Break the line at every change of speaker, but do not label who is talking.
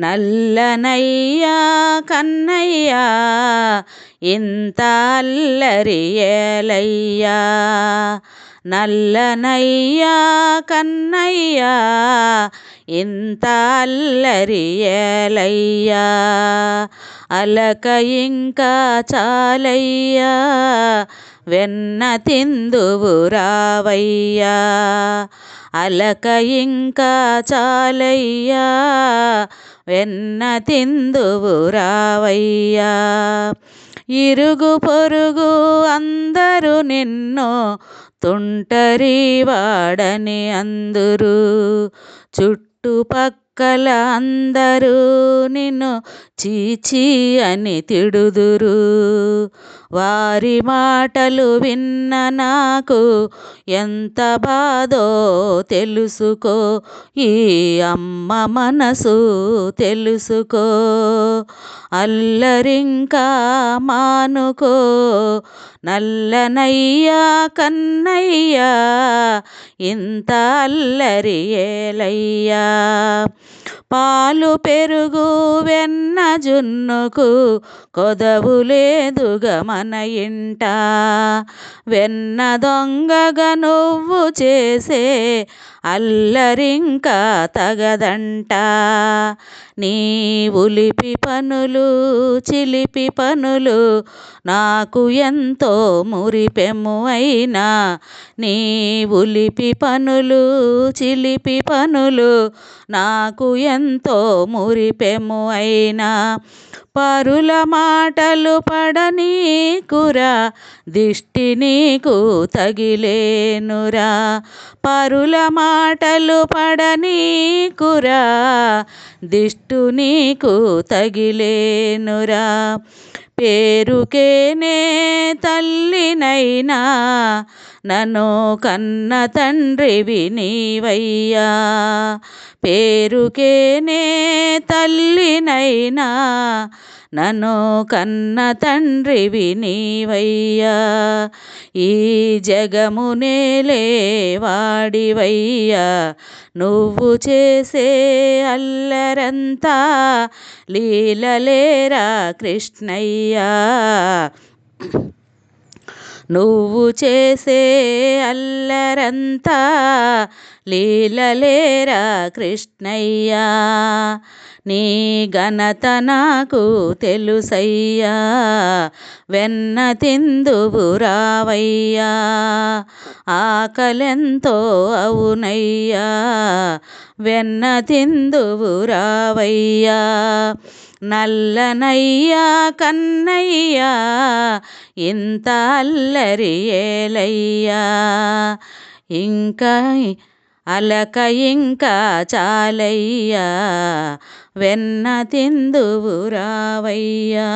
నల్లనయ్యా కన్నయ్యా ఇంత అల్లరియలయ్యా. నల్లనయ్యా కన్నయ్యా ఇంత అల్లరియలయ్యా. అలక ఇంకా చాలయ్యా. వెన్న తిందువు రావయ్యా అలక ఇంకా చాలయ్యా వెన్న తిందువు రావయ్యా. ఇరుగు పొరుగు అందరూ నిన్ను తుంటరి వాడని అందరూ చుట్టుపక్కల అందరూ నిన్ను చీచీ అని తిడుదురు. వారి మాటలు విన్న నాకు ఎంత బాధో తెలుసుకో ఈ అమ్మ మనసు తెలుసుకో. అల్లరింకా మానుకో. నల్లనయ్యా కన్నయ్యా ఇంత అల్లరి ఏలయ్యా. పాలు పెరుగు వెన్న జున్నుకు కొదవు లేదుగా మన ఇంట. వెన్న దొంగగా నువ్వు చేసే అల్లరింకా తగదంట. నీ ఉలిపి పనులు చిలిపి పనులు నాకు ఎంతో మురిపెము అయినా నీ ఉలిపి పనులు చిలిపి పనులు నాకు ఎంతో మురిపెము అయినా పరుల మాటలు పడనీకురా దిష్టి నీకు తగిలేనురా. పరుల మాటలు పడనీకురా దిష్టు నీకు తగిలేనురా. పేరుకేనే తల్లినైనా నన్ను కన్న తండ్రివి నీవయ్యా. పేరుకేనే తల్లినైనా నన్ను కన్న తండ్రివి నీవయ్యా ఈ జగమునేలే వాడివయ్యా నువ్వు చేసే అల్లరంతా లీలలేరా కృష్ణయ్యా. నువ్వు చేసే అల్లరంతా లీలలేరా కృష్ణయ్యా? నీ ఘనత నాకు తెలుసయ్యా. వెన్న తిందువు రావయ్యా. ఆకలెంతో అవునయ్యా. వెన్న తిందువు రావయ్యా. నల్లనయ్యా కన్నయ్యా ఇంత అల్లరి ఏలయ్యా. ఇంకా అలక ఇంకా చాలయ్యా వెన్న తిందువు రావయ్యా.